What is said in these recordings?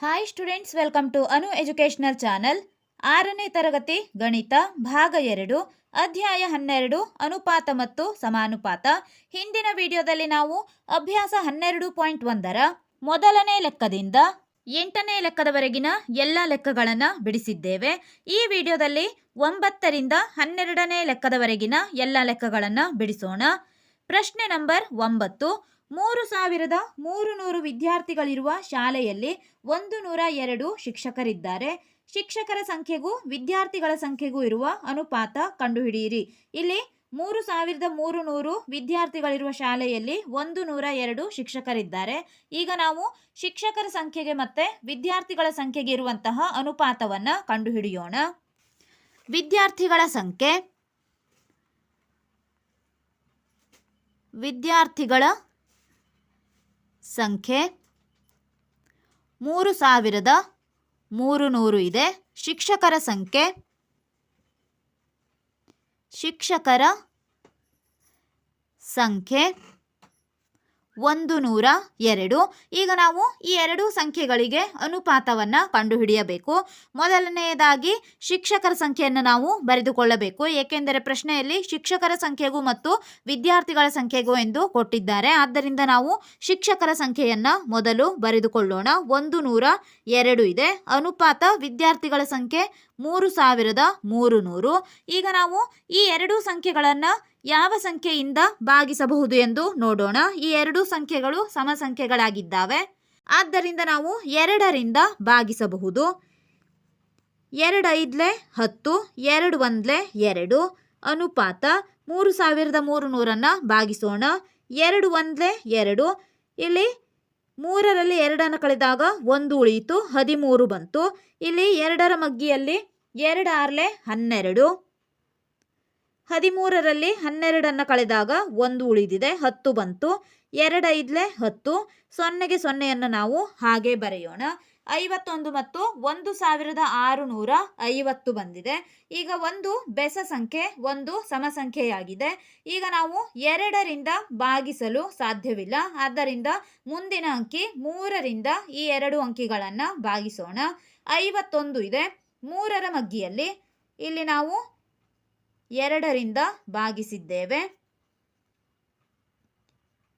Hi students welcome to Anu educational channel ಆರನೇ ತರಗತಿ, ಗಣಿತ, ಭಾಗ ಎರಡು, ಅಧ್ಯಾಯ ಹನ್ನೆರಡು, ಅನುಪಾತ ಮತ್ತು ಸಮಾನುಪಾತ. ಹಿಂದಿನ ವಿಡಿಯೋದಲ್ಲಿ ನಾವು ಅಭ್ಯಾಸ ಹನ್ನೆರಡು ಪಾಯಿಂಟ್ ಒಂದರ ಮೊದಲನೇ ಲೆಕ್ಕದಿಂದ ಎಂಟನೇ ಲೆಕ್ಕದವರೆಗಿನ ಎಲ್ಲ ಲೆಕ್ಕಗಳನ್ನು ಬಿಡಿಸಿದ್ದೇವೆ. ಈ ವಿಡಿಯೋದಲ್ಲಿ ಒಂಬತ್ತರಿಂದ ಹನ್ನೆರಡನೇ ಲೆಕ್ಕದವರೆಗಿನ ಎಲ್ಲ ಲೆಕ್ಕಗಳನ್ನು ಬಿಡಿಸೋಣ. ಪ್ರಶ್ನೆ ನಂಬರ್ ಒಂಬತ್ತು ಮೂರು ಸಾವಿರದ ಮೂರು ನೂರು ವಿದ್ಯಾರ್ಥಿಗಳಿರುವ ಶಾಲೆಯಲ್ಲಿ ಒಂದು ನೂರ ಎರಡು ಶಿಕ್ಷಕರಿದ್ದಾರೆ. ಶಿಕ್ಷಕರ ಸಂಖ್ಯೆಗೂ ವಿದ್ಯಾರ್ಥಿಗಳ ಸಂಖ್ಯೆಗೂ ಇರುವ ಅನುಪಾತ ಕಂಡುಹಿಡಿಯಿರಿ. ಇಲ್ಲಿ ಮೂರು ಸಾವಿರದ ಮೂರು ನೂರು ವಿದ್ಯಾರ್ಥಿಗಳಿರುವ ಶಾಲೆಯಲ್ಲಿ ಒಂದು ನೂರ ಎರಡು ಶಿಕ್ಷಕರಿದ್ದಾರೆ. ಈಗ ನಾವು ಶಿಕ್ಷಕರ ಸಂಖ್ಯೆಗೆ ಮತ್ತೆ ವಿದ್ಯಾರ್ಥಿಗಳ ಸಂಖ್ಯೆಗೆ ಇರುವಂತಹ ಅನುಪಾತವನ್ನು ಕಂಡುಹಿಡಿಯೋಣ. ವಿದ್ಯಾರ್ಥಿಗಳ ಸಂಖ್ಯೆ. ವಿದ್ಯಾರ್ಥಿಗಳ ಸಂಖ್ಯೆ ಮೂರು ಸಾವಿರದ ಮೂರು ನೂರು ಇದೆ. ಶಿಕ್ಷಕರ ಸಂಖ್ಯೆ ಶಿಕ್ಷಕರ ಸಂಖ್ಯೆ ಒಂದು ನೂರ ಎರಡು. ಈಗ ನಾವು ಈ ಎರಡು ಸಂಖ್ಯೆಗಳಿಗೆ ಅನುಪಾತವನ್ನು ಕಂಡುಹಿಡಿಯಬೇಕು. ಮೊದಲನೆಯದಾಗಿ ಶಿಕ್ಷಕರ ಸಂಖ್ಯೆಯನ್ನು ನಾವು ಬರೆದುಕೊಳ್ಳಬೇಕು. ಏಕೆಂದರೆ ಪ್ರಶ್ನೆಯಲ್ಲಿ ಶಿಕ್ಷಕರ ಸಂಖ್ಯೆಗೂ ಮತ್ತು ವಿದ್ಯಾರ್ಥಿಗಳ ಸಂಖ್ಯೆಗೂ ಎಂದು ಕೊಟ್ಟಿದ್ದಾರೆ. ಆದ್ದರಿಂದ ನಾವು ಶಿಕ್ಷಕರ ಸಂಖ್ಯೆಯನ್ನು ಮೊದಲು ಬರೆದುಕೊಳ್ಳೋಣ. ಒಂದು ನೂರ ಎರಡು ಇದೆ. ಅನುಪಾತ ವಿದ್ಯಾರ್ಥಿಗಳ ಸಂಖ್ಯೆ ಮೂರು ಸಾವಿರದ ಮೂರು ನೂರು ಈಗ ನಾವು ಈ ಎರಡು ಸಂಖ್ಯೆಗಳನ್ನು ಯಾವ ಸಂಖ್ಯೆಯಿಂದ ಭಾಗಿಸಬಹುದು ಎಂದು ನೋಡೋಣ. ಈ ಎರಡು ಸಂಖ್ಯೆಗಳು ಸಮ ಸಂಖ್ಯೆಗಳಾಗಿದ್ದಾವೆ ಆದ್ದರಿಂದ ನಾವು ಎರಡರಿಂದ ಭಾಗಿಸಬಹುದು. ಎರಡು ಐದ್ಲೆ ಹತ್ತು, ಎರಡು ಒಂದ್ಲೆ ಎರಡು. ಅನುಪಾತ ಮೂರು ಸಾವಿರದ ಮೂರು ನೂರನ್ನು ಭಾಗಿಸೋಣ. ಎರಡು ಒಂದ್ಲೆ ಎರಡು. ಇಲ್ಲಿ ಮೂರರಲ್ಲಿ ಎರಡನ್ನು ಕಳೆದಾಗ ಒಂದು ಉಳಿಯಿತು, ಹದಿಮೂರು ಬಂತು. ಇಲ್ಲಿ ಎರಡರ ಮಗ್ಗಿಯಲ್ಲಿ ಎರಡು ಆರ್ಲೆ ಹನ್ನೆರಡು. ಹದಿಮೂರರಲ್ಲಿ ಹನ್ನೆರಡನ್ನು ಕಳೆದಾಗ ಒಂದು ಉಳಿದಿದೆ, ಹತ್ತು ಬಂತು. ಎರಡೈದ್ಲೆ ಹತ್ತು. ಸೊನ್ನೆಗೆ ಸೊನ್ನೆಯನ್ನು ನಾವು ಹಾಗೆ ಬರೆಯೋಣ. ಐವತ್ತೊಂದು ಮತ್ತು ಒಂದು ಸಾವಿರದ ಆರು ನೂರ ಐವತ್ತು ಬಂದಿದೆ. ಈಗ ಒಂದು ಬೆಸ ಸಂಖ್ಯೆ, ಒಂದು ಸಮ ಸಂಖ್ಯೆಯಾಗಿದೆ ಈಗ ನಾವು ಎರಡರಿಂದ ಭಾಗಿಸಲು ಸಾಧ್ಯವಿಲ್ಲ. ಆದ್ದರಿಂದ ಮುಂದಿನ ಅಂಕಿ ಮೂರರಿಂದ ಈ ಎರಡು ಅಂಕಿಗಳನ್ನು ಭಾಗಿಸೋಣ. ಐವತ್ತೊಂದು ಇದೆ. ಮೂರರ ಮಗ್ಗಿಯಲ್ಲಿ ಇಲ್ಲಿ ನಾವು ಎರಡರಿಂದ ಭಾಗಿಸಿದ್ದೇವೆ.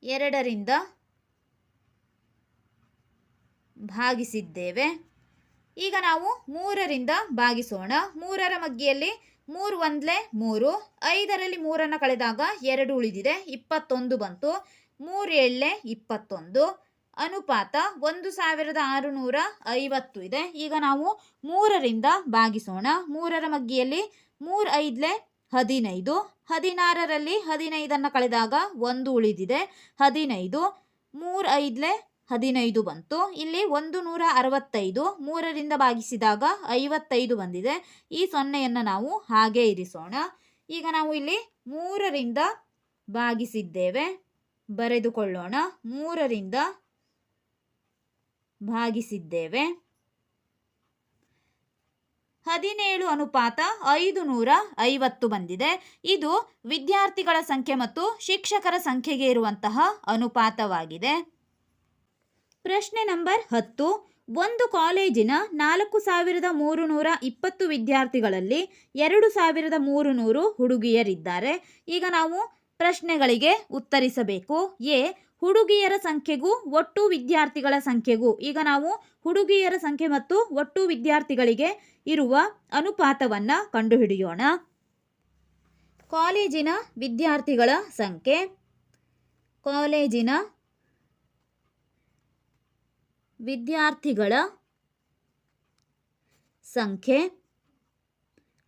ಎರಡರಿಂದ ಭಾಗಿಸಿದ್ದೇವೆ. ಈಗ ನಾವು ಮೂರರಿಂದ ಭಾಗಿಸೋಣ. ಮೂರರ ಮಗ್ಗಿಯಲ್ಲಿ ಮೂರು ಒಂದ್ಲೆ ಮೂರು. ಐದರಲ್ಲಿ ಮೂರನ್ನು ಕಳೆದಾಗ ಎರಡು ಉಳಿದಿದೆ, ಇಪ್ಪತ್ತೊಂದು ಬಂತು. ಮೂರು ಏಳ್ಲೆ ಇಪ್ಪತ್ತೊಂದು. ಅನುಪಾತ ಒಂದು ಸಾವಿರದ ಆರುನೂರ ಐವತ್ತು ಇದೆ. ಈಗ ನಾವು ಮೂರರಿಂದ ಭಾಗಿಸೋಣ. ಮೂರರ ಮಗ್ಗಿಯಲ್ಲಿ ಮೂರು ಐದ್ಲೆ ಹದಿನೈದು. ಹದಿನಾರರಲ್ಲಿ ಹದಿನೈದನ್ನು ಕಳೆದಾಗ ಒಂದು ಉಳಿದಿದೆ. ಹದಿನೈದು, ಮೂರು ಐದಲೇ ಹದಿನೈದು ಬಂತು. ಇಲ್ಲಿ ಒಂದು ನೂರ ಅರವತ್ತೈದು, ಮೂರರಿಂದ ಭಾಗಿಸಿದಾಗ ಐವತ್ತೈದು ಬಂದಿದೆ. ಈ ಸೊನ್ನೆಯನ್ನು ನಾವು ಹಾಗೆ ಇರಿಸೋಣ. ಈಗ ನಾವು ಇಲ್ಲಿ ಮೂರರಿಂದ ಭಾಗಿಸಿದ್ದೇವೆ. ಬರೆದುಕೊಳ್ಳೋಣ. ಮೂರರಿಂದ ಭಾಗಿಸಿದ್ದೇವೆ. ಹದಿನೇಳು ಅನುಪಾತ ಐದು ನೂರ ಐವತ್ತು ಬಂದಿದೆ. ಇದು ವಿದ್ಯಾರ್ಥಿಗಳ ಸಂಖ್ಯೆ ಮತ್ತು ಶಿಕ್ಷಕರ ಸಂಖ್ಯೆಗೆ ಇರುವಂತಹ ಅನುಪಾತವಾಗಿದೆ. ಪ್ರಶ್ನೆ ನಂಬರ್ ಹತ್ತು. ಒಂದು ಕಾಲೇಜಿನ ನಾಲ್ಕು ಸಾವಿರದ ಮೂರು ನೂರ ಇಪ್ಪತ್ತು ವಿದ್ಯಾರ್ಥಿಗಳಲ್ಲಿ ಎರಡು ಸಾವಿರದ ಮೂರು ನೂರು ಹುಡುಗಿಯರಿದ್ದಾರೆ. ಈಗ ನಾವು ಪ್ರಶ್ನೆಗಳಿಗೆ ಉತ್ತರಿಸಬೇಕು. ಎ. ಹುಡುಗಿಯರ ಸಂಖ್ಯೆಗೂ ಒಟ್ಟು ವಿದ್ಯಾರ್ಥಿಗಳ ಸಂಖ್ಯೆಗೂ, ಈಗ ನಾವು ಹುಡುಗಿಯರ ಸಂಖ್ಯೆ ಮತ್ತು ಒಟ್ಟು ವಿದ್ಯಾರ್ಥಿಗಳಿಗೆ ಇರುವ ಅನುಪಾತವನ್ನು ಕಂಡುಹಿಡಿಯೋಣ. ಕಾಲೇಜಿನ ವಿದ್ಯಾರ್ಥಿಗಳ ಸಂಖ್ಯೆ. ಕಾಲೇಜಿನ ವಿದ್ಯಾರ್ಥಿಗಳ ಸಂಖ್ಯೆ.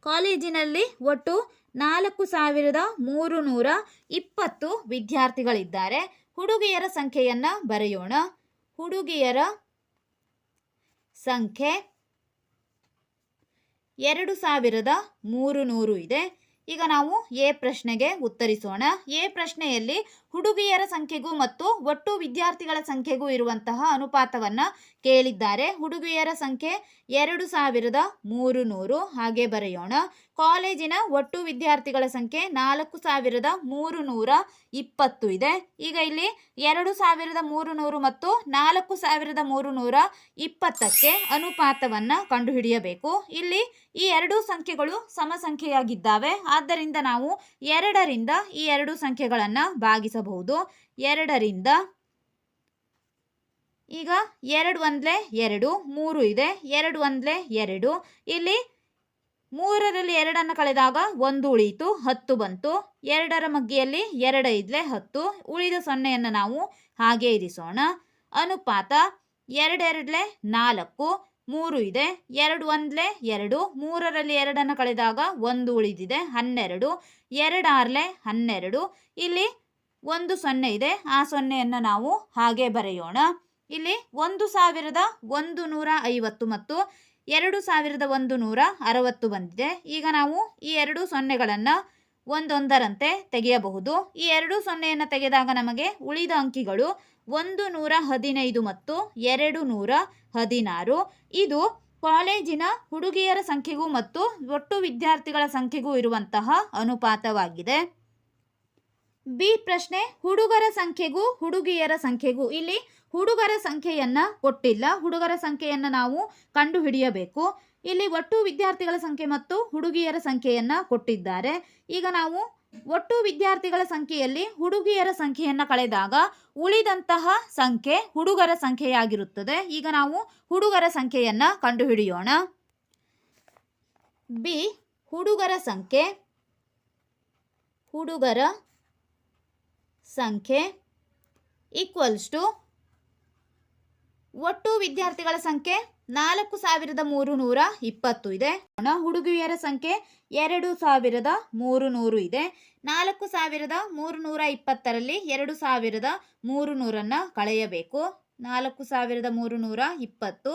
ಕಾಲೇಜಿನಲ್ಲಿ ಒಟ್ಟು ನಾಲ್ಕು ಸಾವಿರದ ಮೂರು ನೂರ ಇಪ್ಪತ್ತು ವಿದ್ಯಾರ್ಥಿಗಳಿದ್ದಾರೆ. ಹುಡುಗಿಯರ ಸಂಖ್ಯೆಯನ್ನು ಬರೆಯೋಣ. ಹುಡುಗಿಯರ ಸಂಖ್ಯೆ ಎರಡು ಸಾವಿರದ ಮೂರು ನೂರು ಇದೆ. ಈಗ ನಾವು ಎ ಪ್ರಶ್ನೆಗೆ ಉತ್ತರಿಸೋಣ. ಎ ಪ್ರಶ್ನೆಯಲ್ಲಿ ಹುಡುಗಿಯರ ಸಂಖ್ಯೆಗೂ ಮತ್ತು ಒಟ್ಟು ವಿದ್ಯಾರ್ಥಿಗಳ ಸಂಖ್ಯೆಗೂ ಇರುವಂತಹ ಅನುಪಾತವನ್ನು ಕೇಳಿದ್ದಾರೆ. ಹುಡುಗಿಯರ ಸಂಖ್ಯೆ ಎರಡು ಸಾವಿರದ ಮೂರು ನೂರು ಹಾಗೆ ಬರೆಯೋಣ. ಕಾಲೇಜಿನ ಒಟ್ಟು ವಿದ್ಯಾರ್ಥಿಗಳ ಸಂಖ್ಯೆ ನಾಲ್ಕು ಸಾವಿರದ ಮೂರು ನೂರ ಇಪ್ಪತ್ತು ಇದೆ. ಈಗ ಇಲ್ಲಿ ಎರಡು ಸಾವಿರದ ಮೂರು ನೂರು ಮತ್ತು ನಾಲ್ಕು ಸಾವಿರದ ಮೂರು ನೂರ ಇಪ್ಪತ್ತಕ್ಕೆ ಅನುಪಾತವನ್ನು ಕಂಡುಹಿಡಿಯಬೇಕು. ಇಲ್ಲಿ ಈ ಎರಡು ಸಂಖ್ಯೆಗಳು ಸಮಸಂಖ್ಯೆಯಾಗಿದ್ದಾವೆ. ಆದ್ದರಿಂದ ನಾವು ಎರಡರಿಂದ ಈ ಎರಡು ಸಂಖ್ಯೆಗಳನ್ನು ಭಾಗಿಸಬಹುದು. ಎರಡರಿಂದ ಈಗ ಎರಡು ಒಂದ್ಲೆ ಎರಡು, ಮೂರು ಇದೆ. ಎರಡು ಒಂದ್ಲೆ ಎರಡು. ಇಲ್ಲಿ ಮೂರರಲ್ಲಿ ಎರಡನ್ನು ಕಳೆದಾಗ ಒಂದು ಉಳಿಯಿತು, ಹತ್ತು ಬಂತು. ಎರಡರ ಮಗ್ಗಿಯಲ್ಲಿ ಎರಡೈದ್ಲೆ ಹತ್ತು. ಉಳಿದ ಸೊನ್ನೆಯನ್ನು ನಾವು ಹಾಗೆ ಇರಿಸೋಣ. ಅನುಪಾತ ಎರಡೆರಡ್ಲೆ ನಾಲ್ಕು, ಮೂರು ಇದೆ, ಎರಡು ಒಂದ್ಲೆ ಎರಡು. ಮೂರರಲ್ಲಿ ಎರಡನ್ನು ಕಳೆದಾಗ ಒಂದು ಉಳಿದಿದೆ, ಹನ್ನೆರಡು. ಎರಡಾರ್ಲೆ ಹನ್ನೆರಡು. ಇಲ್ಲಿ ಒಂದು ಸೊನ್ನೆ ಇದೆ, ಆ ಸೊನ್ನೆಯನ್ನು ನಾವು ಹಾಗೆ ಬರೆಯೋಣ. ಇಲ್ಲಿ ಒಂದು ಸಾವಿರದ ಒಂದು ನೂರ ಐವತ್ತು ಮತ್ತು ಎರಡು ಸಾವಿರದ ಒಂದು ನೂರ ಅರವತ್ತು ಬಂದಿದೆ. ಈಗ ನಾವು ಈ ಎರಡು ಸೊನ್ನೆಗಳನ್ನು ಒಂದೊಂದರಂತೆ ತೆಗೆಯಬಹುದು. ಈ ಎರಡು ಸೊನ್ನೆಯನ್ನು ತೆಗೆದಾಗ ನಮಗೆ ಉಳಿದ ಅಂಕಿಗಳು ಒಂದು ನೂರ ಹದಿನೈದು ಮತ್ತು ಎರಡು ನೂರ ಹದಿನಾರು. ಇದು ಕಾಲೇಜಿನ ಹುಡುಗಿಯರ ಸಂಖ್ಯೆಗೂ ಮತ್ತು ಒಟ್ಟು ವಿದ್ಯಾರ್ಥಿಗಳ ಸಂಖ್ಯೆಗೂ ಇರುವಂತಹ ಅನುಪಾತವಾಗಿದೆ. ಬಿ ಪ್ರಶ್ನೆ, ಹುಡುಗರ ಸಂಖ್ಯೆಗೂ ಹುಡುಗಿಯರ ಸಂಖ್ಯೆಗೂ. ಇಲ್ಲಿ ಹುಡುಗರ ಸಂಖ್ಯೆಯನ್ನು ಕೊಟ್ಟಿಲ್ಲ. ಹುಡುಗರ ಸಂಖ್ಯೆಯನ್ನು ನಾವು ಕಂಡುಹಿಡಿಯಬೇಕು. ಇಲ್ಲಿ ಒಟ್ಟು ವಿದ್ಯಾರ್ಥಿಗಳ ಸಂಖ್ಯೆ ಮತ್ತು ಹುಡುಗಿಯರ ಸಂಖ್ಯೆಯನ್ನು ಕೊಟ್ಟಿದ್ದಾರೆ. ಈಗ ನಾವು ಒಟ್ಟು ವಿದ್ಯಾರ್ಥಿಗಳ ಸಂಖ್ಯೆಯಲ್ಲಿ ಹುಡುಗಿಯರ ಸಂಖ್ಯೆಯನ್ನು ಕಳೆದಾಗ ಉಳಿದಂತಹ ಸಂಖ್ಯೆ ಹುಡುಗರ ಸಂಖ್ಯೆಯಾಗಿರುತ್ತದೆ. ಈಗ ನಾವು ಹುಡುಗರ ಸಂಖ್ಯೆಯನ್ನು ಕಂಡುಹಿಡಿಯೋಣ. ಬಿ. ಹುಡುಗರ ಸಂಖ್ಯೆ. ಹುಡುಗರ ಸಂಖ್ಯೆ ಈಕ್ವಲ್ಸ್ ಟು ಒಟ್ಟು ವಿದ್ಯಾರ್ಥಿಗಳ ಸಂಖ್ಯೆ ನಾಲ್ಕು ಸಾವಿರದ ಮೂರು ನೂರ ಇಪ್ಪತ್ತು ಇದೆ. ಹುಡುಗಿಯರ ಸಂಖ್ಯೆ ಎರಡು ಸಾವಿರದ ಮೂರು ನೂರು ಇದೆ. ನಾಲ್ಕು ಸಾವಿರದ ಮೂರು ನೂರ ಇಪ್ಪತ್ತರಲ್ಲಿ ಎರಡು ಸಾವಿರದ ಮೂರು ನೂರನ್ನು ಕಳೆಯಬೇಕು. ನಾಲ್ಕು ಸಾವಿರದ ಮೂರು ನೂರ ಇಪ್ಪತ್ತು,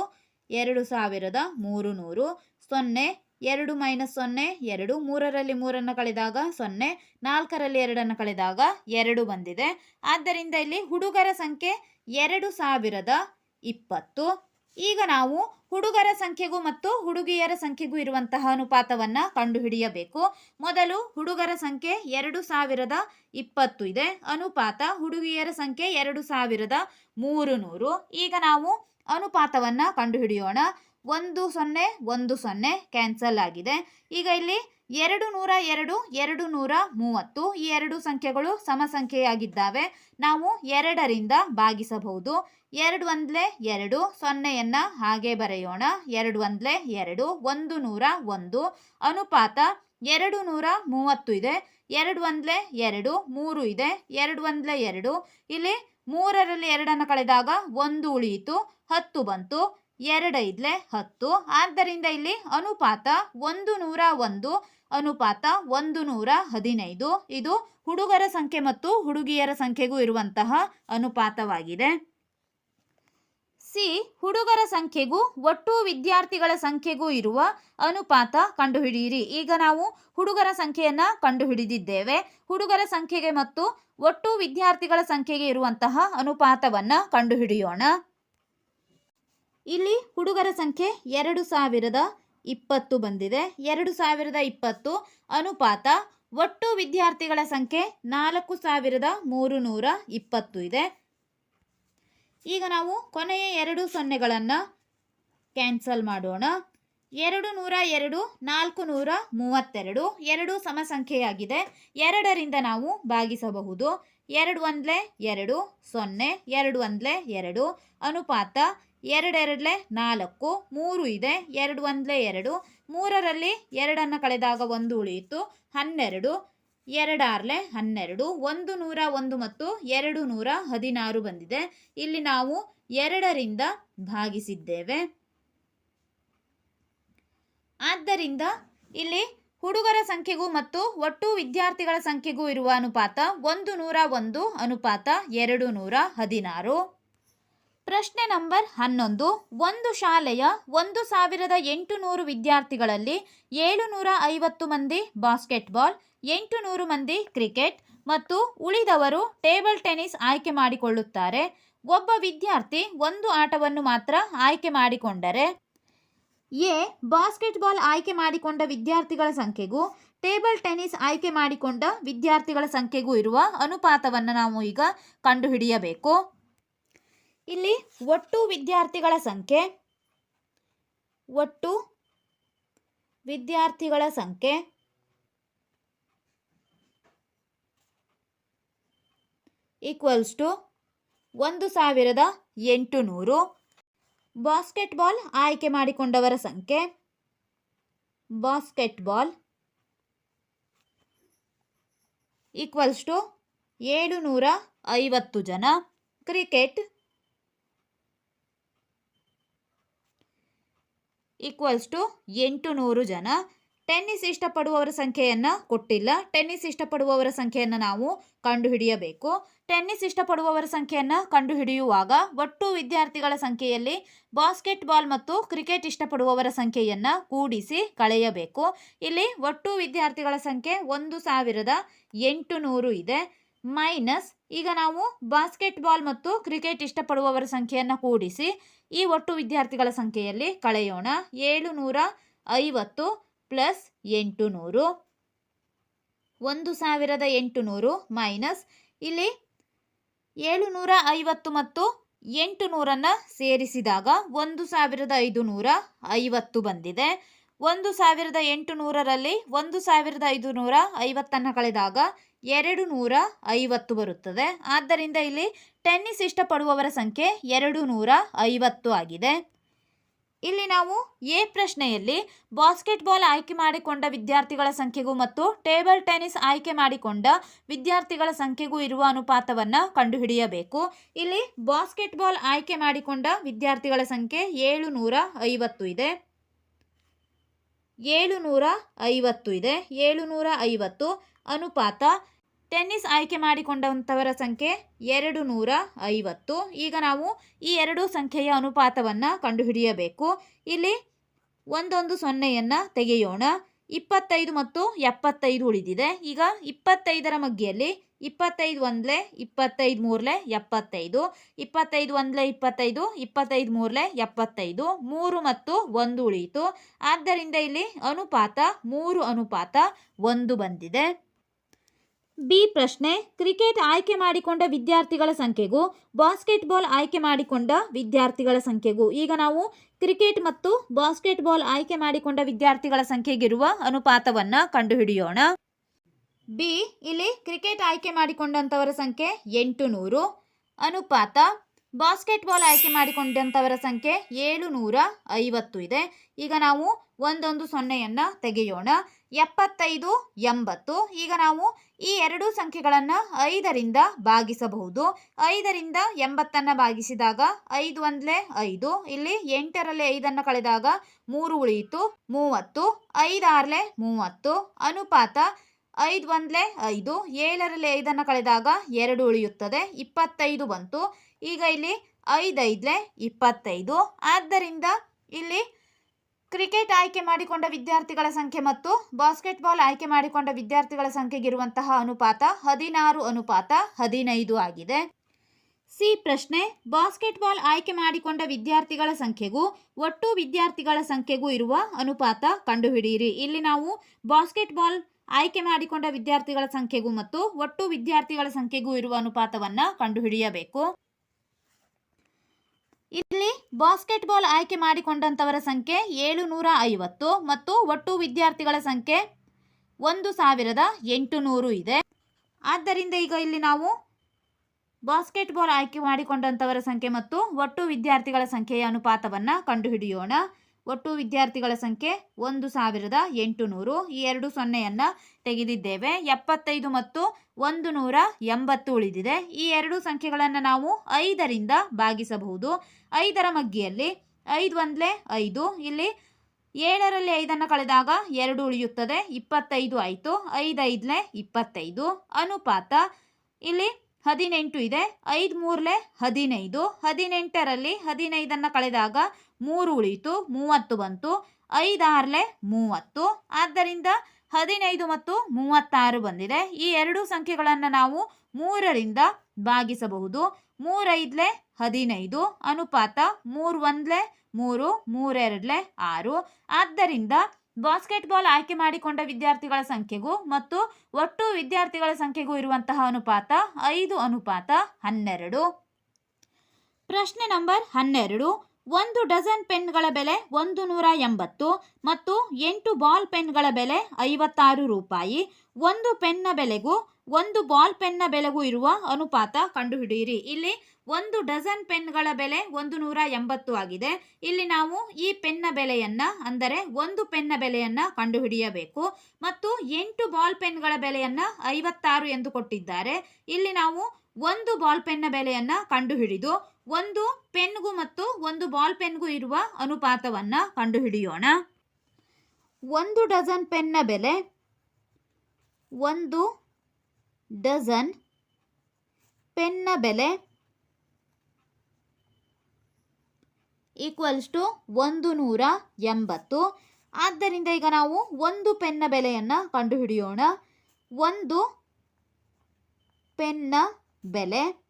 ಎರಡು ಸಾವಿರದ ಮೂರು ನೂರು ಸೊನ್ನೆ, ಎರಡು ಮೈನಸ್ ಸೊನ್ನೆ, ಎರಡು, ಮೂರರಲ್ಲಿ ಮೂರನ್ನು ಕಳೆದಾಗ ಸೊನ್ನೆ, ನಾಲ್ಕರಲ್ಲಿ ಎರಡನ್ನು ಕಳೆದಾಗ ಎರಡು ಬಂದಿದೆ. ಆದ್ದರಿಂದ ಇಲ್ಲಿ ಹುಡುಗರ ಸಂಖ್ಯೆ ಎರಡು ಸಾವಿರದ ಇಪ್ಪತ್ತು. ಈಗ ನಾವು ಹುಡುಗರ ಸಂಖ್ಯೆಗೂ ಮತ್ತು ಹುಡುಗಿಯರ ಸಂಖ್ಯೆಗೂ ಇರುವಂತಹ ಅನುಪಾತವನ್ನು ಕಂಡುಹಿಡಿಯಬೇಕು. ಮೊದಲು ಹುಡುಗರ ಸಂಖ್ಯೆ ಎರಡು ಸಾವಿರದ ಇಪ್ಪತ್ತು ಇದೆ. ಅನುಪಾತ ಹುಡುಗಿಯರ ಸಂಖ್ಯೆ ಎರಡು ಸಾವಿರದ ಮೂರು ನೂರು ಈಗ ನಾವು ಅನುಪಾತವನ್ನು ಕಂಡುಹಿಡಿಯೋಣ. ಒಂದು ಸೊನ್ನೆ ಒಂದು ಸೊನ್ನೆ, ಕ್ಯಾನ್ಸಲ್ ಆಗಿದೆ. ಈಗ ಇಲ್ಲಿ ಎರಡು ನೂರ ಎರಡು ಎರಡು ನೂರ ಮೂವತ್ತು ಈ ಎರಡು ಸಂಖ್ಯೆಗಳು ಸಮಸಂಖ್ಯೆಯಾಗಿದ್ದಾವೆ. ನಾವು ಎರಡರಿಂದ ಭಾಗಿಸಬಹುದು. ಎರಡು ಒಂದ್ಲೆ ಎರಡು, ಸೊನ್ನೆಯನ್ನು ಹಾಗೆ ಬರೆಯೋಣ. ಎರಡು ಒಂದ್ಲೆ ಎರಡು, ಒಂದು ನೂರ ಒಂದು, ಅನುಪಾತ ಎರಡು ನೂರ ಮೂವತ್ತು ಇದೆ. ಎರಡು ಒಂದ್ಲೆ ಎರಡು, ಮೂರು ಇದೆ. ಎರಡು ಒಂದ್ಲೆ ಎರಡು, ಇಲ್ಲಿ ಮೂರರಲ್ಲಿ ಎರಡನ್ನು ಕಳೆದಾಗ ಒಂದು ಉಳಿಯಿತು, ಹತ್ತು ಬಂತು ಎರಡೈದ್ಲೆ ಹತ್ತು. ಆದ್ದರಿಂದ ಇಲ್ಲಿ ಅನುಪಾತ ಒಂದು ನೂರ ಒಂದು ಅನುಪಾತ ಒಂದು ನೂರ ಹದಿನೈದು. ಇದು ಹುಡುಗರ ಸಂಖ್ಯೆ ಮತ್ತು ಹುಡುಗಿಯರ ಸಂಖ್ಯೆಗೂ ಇರುವಂತಹ ಅನುಪಾತವಾಗಿದೆ. ಸಿ. ಹುಡುಗರ ಸಂಖ್ಯೆಗೂ ಒಟ್ಟು ವಿದ್ಯಾರ್ಥಿಗಳ ಸಂಖ್ಯೆಗೂ ಇರುವ ಅನುಪಾತ ಕಂಡುಹಿಡಿಯಿರಿ. ಈಗ ನಾವು ಹುಡುಗರ ಸಂಖ್ಯೆಯನ್ನು ಕಂಡುಹಿಡಿದಿದ್ದೇವೆ. ಹುಡುಗರ ಸಂಖ್ಯೆಗೆ ಮತ್ತು ಒಟ್ಟು ವಿದ್ಯಾರ್ಥಿಗಳ ಸಂಖ್ಯೆಗೆ ಇರುವಂತಹ ಅನುಪಾತವನ್ನ ಕಂಡುಹಿಡಿಯೋಣ. ಇಲ್ಲಿ ಹುಡುಗರ ಸಂಖ್ಯೆ ಎರಡು ಸಾವಿರದ ಇಪ್ಪತ್ತು ಬಂದಿದೆ. ಎರಡು ಸಾವಿರದ ಇಪ್ಪತ್ತು ಅನುಪಾತ ಒಟ್ಟು ವಿದ್ಯಾರ್ಥಿಗಳ ಸಂಖ್ಯೆ ನಾಲ್ಕು ಸಾವಿರದ ಮೂರು ನೂರ ಇಪ್ಪತ್ತು ಇದೆ. ಈಗ ನಾವು ಕೊನೆಯ ಎರಡು ಸೊನ್ನೆಗಳನ್ನು ಕ್ಯಾನ್ಸಲ್ ಮಾಡೋಣ. ಎರಡು ನೂರ ಎರಡು, ನಾಲ್ಕು ನೂರ ಮೂವತ್ತೆರಡು, ಎರಡು ಸಮ ಸಂಖ್ಯೆಯಾಗಿದೆ ಎರಡರಿಂದ ನಾವು ಭಾಗಿಸಬಹುದು. ಎರಡು ಒಂದ್ಲೆ ಎರಡು, ಸೊನ್ನೆ, ಎರಡು ಒಂದ್ಲೆ ಎರಡು, ಅನುಪಾತ ಎರಡೆರಡ್ಲೆ ನಾಲ್ಕು, ಮೂರು ಇದೆ, ಎರಡು ಒಂದ್ಲೆ ಎರಡು, ಮೂರರಲ್ಲಿ ಎರಡನ್ನು ಕಳೆದಾಗ ಒಂದು ಉಳಿಯಿತು, ಹನ್ನೆರಡು, ಎರಡಾರ್ಲೆ ಹನ್ನೆರಡು, ಒಂದು ನೂರ ಒಂದು ಮತ್ತು ಎರಡು ನೂರ ಹದಿನಾರು ಬಂದಿದೆ. ಇಲ್ಲಿ ನಾವು ಎರಡರಿಂದ ಭಾಗಿಸಿದ್ದೇವೆ. ಆದ್ದರಿಂದ ಇಲ್ಲಿ ಹುಡುಗರ ಸಂಖ್ಯೆಗೂ ಮತ್ತು ಒಟ್ಟು ವಿದ್ಯಾರ್ಥಿಗಳ ಸಂಖ್ಯೆಗೂ ಇರುವ ಅನುಪಾತ ಒಂದು ನೂರ ಒಂದು, ಅನುಪಾತ ಎರಡು ನೂರ ಹದಿನಾರು. ಪ್ರಶ್ನೆ ನಂಬರ್ ಹನ್ನೊಂದು. ಒಂದು ಶಾಲೆಯ ಒಂದು ಸಾವಿರದ ಎಂಟು ನೂರು ವಿದ್ಯಾರ್ಥಿಗಳಲ್ಲಿ ಏಳು ನೂರ ಐವತ್ತು ಮಂದಿ ಬಾಸ್ಕೆಟ್ಬಾಲ್ ಎಂಟು ನೂರು ಮಂದಿ ಕ್ರಿಕೆಟ್ ಮತ್ತು ಉಳಿದವರು ಟೇಬಲ್ ಟೆನಿಸ್ ಆಯ್ಕೆ ಮಾಡಿಕೊಳ್ಳುತ್ತಾರೆ. ಒಬ್ಬ ವಿದ್ಯಾರ್ಥಿ ಒಂದು ಆಟವನ್ನು ಮಾತ್ರ ಆಯ್ಕೆ ಮಾಡಿಕೊಂಡರೆ ಎ, ಬಾಸ್ಕೆಟ್ಬಾಲ್ ಆಯ್ಕೆ ಮಾಡಿಕೊಂಡ ವಿದ್ಯಾರ್ಥಿಗಳ ಸಂಖ್ಯೆಗೂ, ಟೇಬಲ್ ಟೆನ್ನಿಸ್ ಆಯ್ಕೆ ಮಾಡಿಕೊಂಡ ವಿದ್ಯಾರ್ಥಿಗಳ ಸಂಖ್ಯೆಗೂ ಇರುವ ಅನುಪಾತವನ್ನು ನಾವು ಈಗ ಕಂಡುಹಿಡಿಯಬೇಕು. ಇಲ್ಲಿ ಒಟ್ಟು ವಿದ್ಯಾರ್ಥಿಗಳ ಸಂಖ್ಯೆ, ಒಟ್ಟು ವಿದ್ಯಾರ್ಥಿಗಳ ಸಂಖ್ಯೆ ಈಕ್ವಲ್ಸ್ ಟು ಒಂದು ಸಾವಿರದ ಎಂಟು ನೂರು. ಬಾಸ್ಕೆಟ್ಬಾಲ್ ಆಯ್ಕೆ ಮಾಡಿಕೊಂಡವರ ಸಂಖ್ಯೆ ಬಾಸ್ಕೆಟ್ಬಾಲ್ ಈಕ್ವಲ್ಸ್ ಟು ಏಳು ನೂರ ಐವತ್ತು ಜನ. ಕ್ರಿಕೆಟ್ ಈಕ್ವಲ್ಸ್ ಟು ಎಂಟು ನೂರು ಜನ. ಟೆನ್ನಿಸ್ ಇಷ್ಟಪಡುವವರ ಸಂಖ್ಯೆಯನ್ನು ಕೊಟ್ಟಿಲ್ಲ. ಟೆನ್ನಿಸ್ ಇಷ್ಟಪಡುವವರ ಸಂಖ್ಯೆಯನ್ನು ನಾವು ಕಂಡುಹಿಡಿಯಬೇಕು. ಟೆನ್ನಿಸ್ ಇಷ್ಟಪಡುವವರ ಸಂಖ್ಯೆಯನ್ನು ಕಂಡುಹಿಡಿಯುವಾಗ ಒಟ್ಟು ವಿದ್ಯಾರ್ಥಿಗಳ ಸಂಖ್ಯೆಯಲ್ಲಿ ಬಾಸ್ಕೆಟ್ಬಾಲ್ ಮತ್ತು ಕ್ರಿಕೆಟ್ ಇಷ್ಟಪಡುವವರ ಸಂಖ್ಯೆಯನ್ನು ಕೂಡಿಸಿ ಕಳೆಯಬೇಕು. ಇಲ್ಲಿ ಒಟ್ಟು ವಿದ್ಯಾರ್ಥಿಗಳ ಸಂಖ್ಯೆ ಒಂದು ಸಾವಿರದ ಎಂಟು ನೂರು ಇದೆ. ಮೈನಸ್ ಈಗ ನಾವು ಬಾಸ್ಕೆಟ್ಬಾಲ್ ಮತ್ತು ಕ್ರಿಕೆಟ್ ಇಷ್ಟಪಡುವವರ ಸಂಖ್ಯೆಯನ್ನು ಕೂಡಿಸಿ ಈ ಒಟ್ಟು ವಿದ್ಯಾರ್ಥಿಗಳ ಸಂಖ್ಯೆಯಲ್ಲಿ ಕಳೆಯೋಣ. ಏಳು ನೂರ ಐವತ್ತು ಪ್ಲಸ್ ಎಂಟು ನೂರು ಒಂದು ಸಾವಿರದ ಎಂಟು ನೂರು ಮೈನಸ್. ಇಲ್ಲಿ ಏಳು ನೂರ ಐವತ್ತು ಮತ್ತು ಎಂಟು ನೂರನ್ನು ಸೇರಿಸಿದಾಗ ಒಂದು ಸಾವಿರದ ಐದು ನೂರ ಐವತ್ತು ಬಂದಿದೆ. ಒಂದು ಸಾವಿರದ ಎಂಟು ನೂರರಲ್ಲಿ ಒಂದು ಸಾವಿರದ ಐದು ನೂರ ಐವತ್ತನ್ನು ಕಳೆದಾಗ ಎರಡು ನೂರ ಐವತ್ತು ಬರುತ್ತದೆ. ಆದ್ದರಿಂದ ಇಲ್ಲಿ ಟೆನ್ನಿಸ್ ಇಷ್ಟಪಡುವವರ ಸಂಖ್ಯೆ ಎರಡು ನೂರ ಐವತ್ತು ಆಗಿದೆ. ಇಲ್ಲಿ ನಾವು ಎ ಪ್ರಶ್ನೆಯಲ್ಲಿ ಬಾಸ್ಕೆಟ್ಬಾಲ್ ಆಯ್ಕೆ ಮಾಡಿಕೊಂಡ ವಿದ್ಯಾರ್ಥಿಗಳ ಸಂಖ್ಯೆಗೂ ಮತ್ತು ಟೇಬಲ್ ಟೆನ್ನಿಸ್ ಆಯ್ಕೆ ಮಾಡಿಕೊಂಡ ವಿದ್ಯಾರ್ಥಿಗಳ ಸಂಖ್ಯೆಗೂ ಇರುವ ಅನುಪಾತವನ್ನು ಕಂಡುಹಿಡಿಯಬೇಕು. ಇಲ್ಲಿ ಬಾಸ್ಕೆಟ್ಬಾಲ್ ಆಯ್ಕೆ ಮಾಡಿಕೊಂಡ ವಿದ್ಯಾರ್ಥಿಗಳ ಸಂಖ್ಯೆ ಏಳು ನೂರ ಐವತ್ತು ಇದೆ. ಏಳು ನೂರ ಐವತ್ತು ಇದೆ. ಏಳು ನೂರ ಐವತ್ತು ಅನುಪಾತ. ಟೆನ್ನಿಸ್ ಆಯ್ಕೆ ಮಾಡಿಕೊಂಡಂಥವರ ಸಂಖ್ಯೆ ಎರಡು ನೂರ ಐವತ್ತು ಈಗ ನಾವು ಈ ಎರಡು ಸಂಖ್ಯೆಯ ಅನುಪಾತವನ್ನು ಕಂಡುಹಿಡಿಯಬೇಕು. ಇಲ್ಲಿ ಒಂದೊಂದು ಸೊನ್ನೆಯನ್ನು ತೆಗೆಯೋಣ. ಇಪ್ಪತ್ತೈದು ಮತ್ತು ಎಪ್ಪತ್ತೈದು ಉಳಿದಿದೆ. ಈಗ ಇಪ್ಪತ್ತೈದರ ಮಗ್ಗಿಯಲ್ಲಿ ಇಪ್ಪತ್ತೈದು ಒಂದ್ಲೆ, ಇಪ್ಪತ್ತೈದು ಮೂರ್ಲೆ, ಎಪ್ಪತ್ತೈದು. ಇಪ್ಪತ್ತೈದು ಒಂದ್ಲೆ, ಇಪ್ಪತ್ತೈದು ಇಪ್ಪತ್ತೈದು ಮೂರ್ಲೆ, ಎಪ್ಪತ್ತೈದು. ಮೂರು ಮತ್ತು ಒಂದು ಉಳಿಯಿತು. ಆದ್ದರಿಂದ ಇಲ್ಲಿ ಅನುಪಾತ, ಮೂರು ಅನುಪಾತ, ಒಂದು ಬಂದಿದೆ. ಬಿ ಪ್ರಶ್ನೆ, ಕ್ರಿಕೆಟ್ ಆಯ್ಕೆ ಮಾಡಿಕೊಂಡ ವಿದ್ಯಾರ್ಥಿಗಳ ಸಂಖ್ಯೆಗೂ, ಬಾಸ್ಕೆಟ್ಬಾಲ್ ಆಯ್ಕೆ ಮಾಡಿಕೊಂಡ ವಿದ್ಯಾರ್ಥಿಗಳ ಸಂಖ್ಯೆಗೂ, ಈಗ ನಾವು ಕ್ರಿಕೆಟ್ ಮತ್ತು ಬಾಸ್ಕೆಟ್ಬಾಲ್ ಆಯ್ಕೆ ಮಾಡಿಕೊಂಡ ವಿದ್ಯಾರ್ಥಿಗಳ ಸಂಖ್ಯೆಗಿರುವ ಅನುಪಾತವನ್ನು ಕಂಡುಹಿಡಿಯೋಣ. ಬಿ, ಇಲ್ಲಿ ಕ್ರಿಕೆಟ್ ಆಯ್ಕೆ ಮಾಡಿಕೊಂಡಂಥವರ ಸಂಖ್ಯೆ ಎಂಟು ನೂರು ಅನುಪಾತ ಬಾಸ್ಕೆಟ್ಬಾಲ್ ಆಯ್ಕೆ ಮಾಡಿಕೊಂಡಂಥವರ ಸಂಖ್ಯೆ ಏಳು ನೂರ ಐವತ್ತು ಇದೆ. ಈಗ ನಾವು ಒಂದೊಂದು ಸೊನ್ನೆಯನ್ನು ತೆಗೆಯೋಣ. ಎಪ್ಪತ್ತೈದು, ಎಂಬತ್ತು, ಈಗ ನಾವು ಈ ಎರಡು ಸಂಖ್ಯೆಗಳನ್ನು ಐದರಿಂದ ಭಾಗಿಸಬಹುದು. ಐದರಿಂದ ಎಂಬತ್ತನ್ನು ಭಾಗಿಸಿದಾಗ ಐದು ಒಂದ್ಲೆ ಐದು, ಇಲ್ಲಿ ಎಂಟರಲ್ಲಿ ಐದನ್ನು ಕಳೆದಾಗ ಮೂರು ಉಳಿಯಿತು, ಮೂವತ್ತು, ಐದಾರಲೆ ಮೂವತ್ತು, ಅನುಪಾತ ಐದು ಒಂದ್ಲೆ ಐದು, ಏಳರಲ್ಲಿ ಐದನ್ನು ಕಳೆದಾಗ ಎರಡು ಉಳಿಯುತ್ತದೆ, ಇಪ್ಪತ್ತೈದು ಬಂತು. ಈಗ ಇಲ್ಲಿ ಐದೈದ್ಲೆ ಇಪ್ಪತ್ತೈದು. ಆದ್ದರಿಂದ ಇಲ್ಲಿ ಕ್ರಿಕೆಟ್ ಆಯ್ಕೆ ಮಾಡಿಕೊಂಡ ವಿದ್ಯಾರ್ಥಿಗಳ ಸಂಖ್ಯೆ ಮತ್ತು ಬಾಸ್ಕೆಟ್ಬಾಲ್ ಆಯ್ಕೆ ಮಾಡಿಕೊಂಡ ವಿದ್ಯಾರ್ಥಿಗಳ ಸಂಖ್ಯೆಗಿರುವಂತಹ ಅನುಪಾತ ಹದಿನಾರು ಅನುಪಾತ ಹದಿನೈದು ಆಗಿದೆ. ಸಿ ಪ್ರಶ್ನೆ, ಬಾಸ್ಕೆಟ್ಬಾಲ್ ಆಯ್ಕೆ ಮಾಡಿಕೊಂಡ ವಿದ್ಯಾರ್ಥಿಗಳ ಸಂಖ್ಯೆಗೂ ಒಟ್ಟು ವಿದ್ಯಾರ್ಥಿಗಳ ಸಂಖ್ಯೆಗೂ ಇರುವ ಅನುಪಾತ ಕಂಡುಹಿಡಿಯಿರಿ. ಇಲ್ಲಿ ನಾವು ಬಾಸ್ಕೆಟ್ಬಾಲ್ ಆಯ್ಕೆ ಮಾಡಿಕೊಂಡ ವಿದ್ಯಾರ್ಥಿಗಳ ಸಂಖ್ಯೆಗೂ ಮತ್ತು ಒಟ್ಟು ವಿದ್ಯಾರ್ಥಿಗಳ ಸಂಖ್ಯೆಗೂ ಇರುವ ಅನುಪಾತವನ್ನು ಕಂಡುಹಿಡಿಯಬೇಕು. ಇಲ್ಲಿ ಬಾಸ್ಕೆಟ್ಬಾಲ್ ಆಯ್ಕೆ ಮಾಡಿಕೊಂಡಂಥವರ ಸಂಖ್ಯೆ ಏಳು ನೂರ ಐವತ್ತು ಮತ್ತು ಒಟ್ಟು ವಿದ್ಯಾರ್ಥಿಗಳ ಸಂಖ್ಯೆ ಒಂದು ಸಾವಿರದ ಎಂಟು ನೂರು ಇದೆ. ಆದ್ದರಿಂದ ಈಗ ಇಲ್ಲಿ ನಾವು ಬಾಸ್ಕೆಟ್ಬಾಲ್ ಆಯ್ಕೆ ಮಾಡಿಕೊಂಡಂಥವರ ಸಂಖ್ಯೆ ಮತ್ತು ಒಟ್ಟು ವಿದ್ಯಾರ್ಥಿಗಳ ಸಂಖ್ಯೆಯ ಅನುಪಾತವನ್ನು ಕಂಡುಹಿಡಿಯೋಣ. ಒಟ್ಟು ವಿದ್ಯಾರ್ಥಿಗಳ ಸಂಖ್ಯೆ ಒಂದು ಸಾವಿರದ ಎಂಟು ನೂರು ಈ ಎರಡು ಸೊನ್ನೆಯನ್ನು ತೆಗೆದಿದ್ದೇವೆ. ಎಪ್ಪತ್ತೈದು ಮತ್ತು ಒಂದು ನೂರ ಎಂಬತ್ತು ಉಳಿದಿದೆ. ಈ ಎರಡು ಸಂಖ್ಯೆಗಳನ್ನು ನಾವು ಐದರಿಂದ ಭಾಗಿಸಬಹುದು. ಐದರ ಮಗ್ಗಿಯಲ್ಲಿ ಐದು ಒಂದಲೇ ಐದು. ಇಲ್ಲಿ ಏಳರಲ್ಲಿ ಐದನ್ನು ಕಳೆದಾಗ ಎರಡು ಉಳಿಯುತ್ತದೆ. ಇಪ್ಪತ್ತೈದು ಆಯಿತು. ಐದೈದಲೇ ಇಪ್ಪತ್ತೈದು. ಅನುಪಾತ ಇಲ್ಲಿ ಹದಿನೆಂಟು ಇದೆ. ಐದು ಮೂರಲೆ ಹದಿನೈದು. ಹದಿನೆಂಟರಲ್ಲಿ ಹದಿನೈದನ್ನು ಕಳೆದಾಗ ಮೂರು ಉಳಿಯಿತು, ಮೂವತ್ತು ಬಂತು, ಐದಾರ್ಲೆ ಮೂವತ್ತು. ಆದ್ದರಿಂದ ಹದಿನೈದು ಮತ್ತು ಮೂವತ್ತಾರು ಬಂದಿದೆ. ಈ ಎರಡು ಸಂಖ್ಯೆಗಳನ್ನು ನಾವು ಮೂರರಿಂದ ಭಾಗಿಸಬಹುದು. ಮೂರೈದ್ಲೆ ಹದಿನೈದು, ಅನುಪಾತ ಮೂರು ಒಂದ್ಲೆ ಮೂರು, ಮೂರೆರಡ್ಲೆ ಆರು. ಆದ್ದರಿಂದ ಬಾಸ್ಕೆಟ್ಬಾಲ್ ಆಯ್ಕೆ ಮಾಡಿಕೊಂಡ ವಿದ್ಯಾರ್ಥಿಗಳ ಸಂಖ್ಯೆಗೂ ಮತ್ತು ಒಟ್ಟು ವಿದ್ಯಾರ್ಥಿಗಳ ಸಂಖ್ಯೆಗೂ ಇರುವಂತಹ ಅನುಪಾತ ಐದು, ಅನುಪಾತ ಹನ್ನೆರಡು. ಪ್ರಶ್ನೆ ನಂಬರ್ ಹನ್ನೆರಡು. ಒಂದು ಡಜನ್ ಪೆನ್ಗಳ ಬೆಲೆ ಒಂದು ನೂರ ಎಂಬತ್ತು ಮತ್ತು ಎಂಟು ಬಾಲ್ ಪೆನ್ಗಳ ಬೆಲೆ ಐವತ್ತಾರು ರೂಪಾಯಿ. ಒಂದು ಪೆನ್ನ ಬೆಲೆಗೂ ಒಂದು ಬಾಲ್ ಪೆನ್ನ ಬೆಲೆಗೂ ಇರುವ ಅನುಪಾತ ಕಂಡುಹಿಡಿಯಿರಿ. ಇಲ್ಲಿ ಒಂದು ಡಜನ್ ಪೆನ್ಗಳ ಬೆಲೆ ಒಂದು ನೂರ ಎಂಬತ್ತು ಆಗಿದೆ. ಇಲ್ಲಿ ನಾವು ಈ ಪೆನ್ನ ಬೆಲೆಯನ್ನ ಅಂದರೆ ಒಂದು ಪೆನ್ನ ಬೆಲೆಯನ್ನ ಕಂಡುಹಿಡಿಯಬೇಕು ಮತ್ತು ಎಂಟು ಬಾಲ್ ಪೆನ್ಗಳ ಬೆಲೆಯನ್ನ ಐವತ್ತಾರು ಎಂದು ಕೊಟ್ಟಿದ್ದಾರೆ. ಇಲ್ಲಿ ನಾವು ಒಂದು ಬಾಲ್ ಪೆನ್ನ ಬೆಲೆಯನ್ನ ಕಂಡುಹಿಡಿದು ಒಂದು ಪೆನ್ಗೂ ಮತ್ತು ಒಂದು ಬಾಲ್ ಪೆನ್ಗೂ ಇರುವ ಅನುಪಾತವನ್ನ ಕಂಡುಹಿಡಿಯೋಣ. ಒಂದು ಡಜನ್ ಪೆನ್ನ ಬೆಲೆ, ಒಂದು ಡಜನ್ ಪೆನ್ನ ಬೆಲೆ ಈಕ್ವಲ್ಸ್ ಟು ಒಂದು ನೂರ ಎಂಬತ್ತು. ಆದ್ದರಿಂದ ಈಗ ನಾವು ಒಂದು ಪೆನ್ನ ಬೆಲೆಯನ್ನು ಕಂಡುಹಿಡಿಯೋಣ. ಒಂದು ಪೆನ್ನ ಬೆಲೆ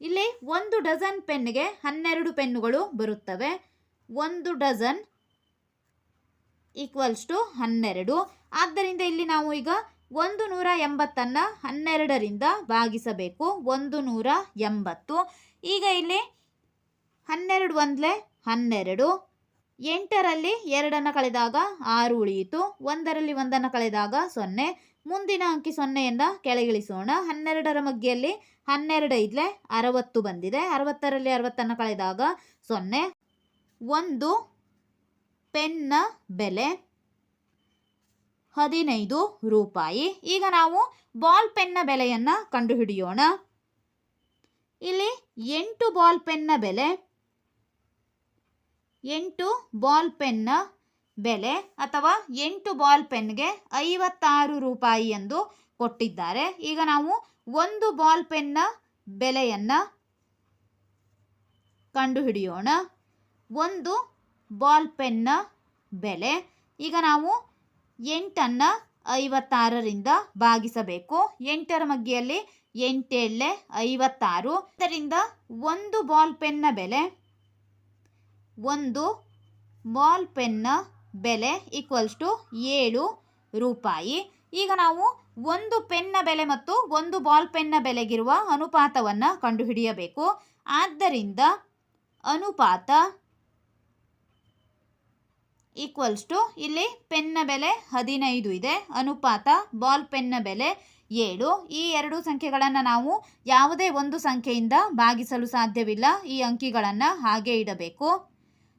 ಇಲ್ಲಿ ಒಂದು ಡಜನ್ ಪೆನ್ಗೆ ಹನ್ನೆರಡು ಪೆನ್ನುಗಳು ಬರುತ್ತವೆ. ಒಂದು ಡಜನ್ ಈಕ್ವಲ್ಸ್ ಟು ಹನ್ನೆರಡು. ಆದ್ದರಿಂದ ಇಲ್ಲಿ ನಾವು ಈಗ ಒಂದು ನೂರ ಎಂಬತ್ತನ್ನು ಹನ್ನೆರಡರಿಂದ ಭಾಗಿಸಬೇಕು. ಒಂದು ನೂರ ಎಂಬತ್ತು. ಈಗ ಇಲ್ಲಿ ಹನ್ನೆರಡು ಒಂದಲೇ ಹನ್ನೆರಡು. ಎಂಟರಲ್ಲಿ ಎರಡನ್ನು ಕಳೆದಾಗ ಆರು ಉಳಿಯಿತು. ಒಂದರಲ್ಲಿ ಒಂದನ್ನು ಕಳೆದಾಗ ಸೊನ್ನೆ. ಮುಂದಿನ ಅಂಕಿ ಸೊನ್ನೆಯನ್ನು ಕೆಳಗಿಳಿಸೋಣ. ಹನ್ನೆರಡರ ಮಧ್ಯೆಯಲ್ಲಿ ಹನ್ನೆರಡು ಐದಲೆ ಅರವತ್ತು ಬಂದಿದೆ. ಅರವತ್ತರಲ್ಲಿ ಅರವತ್ತನ್ನು ಕಳೆದಾಗ ಸೊನ್ನೆ. ಒಂದು ಪೆನ್ನ ಬೆಲೆ ಹದಿನೈದು ರೂಪಾಯಿ. ಈಗ ನಾವು ಬಾಲ್ ಪೆನ್ನ ಬೆಲೆಯನ್ನು ಕಂಡುಹಿಡಿಯೋಣ. ಇಲ್ಲಿ ಎಂಟು ಬಾಲ್ ಪೆನ್ನ ಬೆಲೆ, ಎಂಟು ಬಾಲ್ ಪೆನ್ನ ಬೆಲೆ ಅಥವಾ ಎಂಟು ಬಾಲ್ ಪೆನ್ಗೆ ಐವತ್ತಾರು ರೂಪಾಯಿ ಎಂದು ಕೊಟ್ಟಿದ್ದಾರೆ. ಈಗ ನಾವು ಒಂದು ಬಾಲ್ ಪೆನ್ನ ಬೆಲೆಯನ್ನು ಕಂಡುಹಿಡಿಯೋಣ. ಒಂದು ಬಾಲ್ ಪೆನ್ನ ಬೆಲೆ. ಈಗ ನಾವು ಎಂಟನ್ನು ಐವತ್ತಾರರಿಂದ ಭಾಗಿಸಬೇಕು. ಎಂಟರ ಮಗ್ಗಿಯಲ್ಲಿ ಎಂಟೇಳೆ ಐವತ್ತಾರು. ಇದರಿಂದ ಒಂದು ಬಾಲ್ ಪೆನ್ನ ಬೆಲೆ. ಒಂದು ಬಾಲ್ ಪೆನ್ನ ಬೆಲೆ ಈಕ್ವಲ್ಸ್ ಟು ಏಳು ರೂಪಾಯಿ. ಈಗ ನಾವು ಒಂದು ಪೆನ್ನ ಬೆಲೆ ಮತ್ತು ಒಂದು ಬಾಲ್ ಪೆನ್ನ ಬೆಲೆಗಿರುವ ಅನುಪಾತವನ್ನು ಕಂಡುಹಿಡಿಯಬೇಕು. ಆದ್ದರಿಂದ ಅನುಪಾತ ಈಕ್ವಲ್ಸ್ ಟು ಇಲ್ಲಿ ಪೆನ್ನ ಬೆಲೆ ಹದಿನೈದು ಇದೆ. ಅನುಪಾತ ಬಾಲ್ ಪೆನ್ನ ಬೆಲೆ ಏಳು. ಈ ಎರಡು ಸಂಖ್ಯೆಗಳನ್ನು ನಾವು ಯಾವುದೇ ಒಂದು ಸಂಖ್ಯೆಯಿಂದ ಭಾಗಿಸಲು ಸಾಧ್ಯವಿಲ್ಲ. ಈ ಅಂಕಿಗಳನ್ನು ಹಾಗೆ ಇಡಬೇಕು.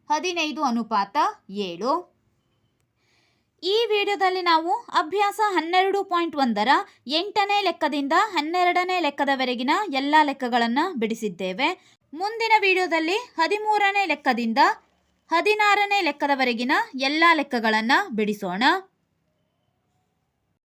ಹದಿನೈದು ಅನುಪಾತ ಏಳು. ಈ ವಿಡಿಯೋದಲ್ಲಿ ನಾವು ಅಭ್ಯಾಸ ಹನ್ನೆರಡು ಪಾಯಿಂಟ್ ಒಂದರ ಎಂಟನೇ ಲೆಕ್ಕದಿಂದ ಹನ್ನೆರಡನೇ ಲೆಕ್ಕದವರೆಗಿನ ಎಲ್ಲ ಲೆಕ್ಕಗಳನ್ನು ಬಿಡಿಸಿದ್ದೇವೆ. ಮುಂದಿನ ವಿಡಿಯೋದಲ್ಲಿ ಹದಿಮೂರನೇ ಲೆಕ್ಕದಿಂದ ಹದಿನಾರನೇ ಲೆಕ್ಕದವರೆಗಿನ ಎಲ್ಲ ಲೆಕ್ಕಗಳನ್ನು ಬಿಡಿಸೋಣ.